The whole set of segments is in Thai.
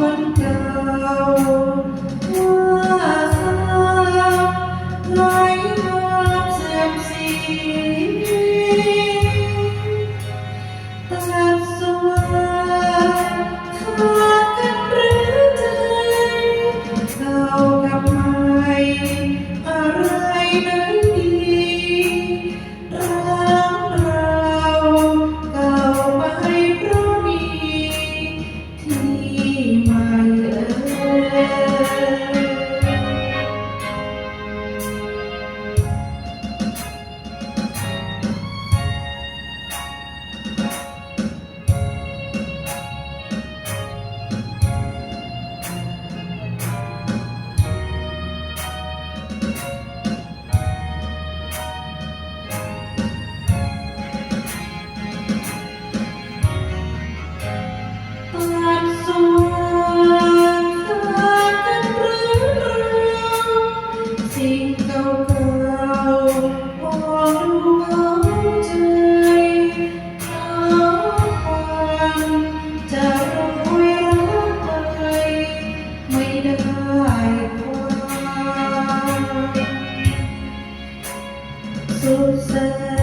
คนเก่าว่าไหลมาแสบสี said.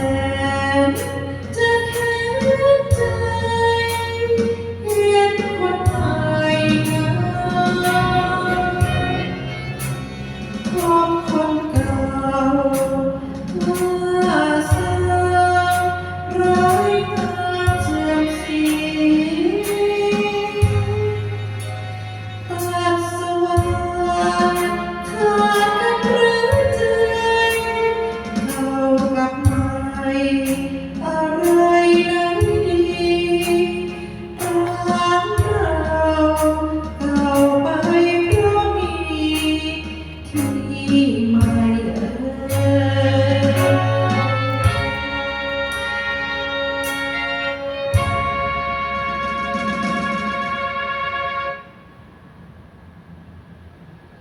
மனிதர்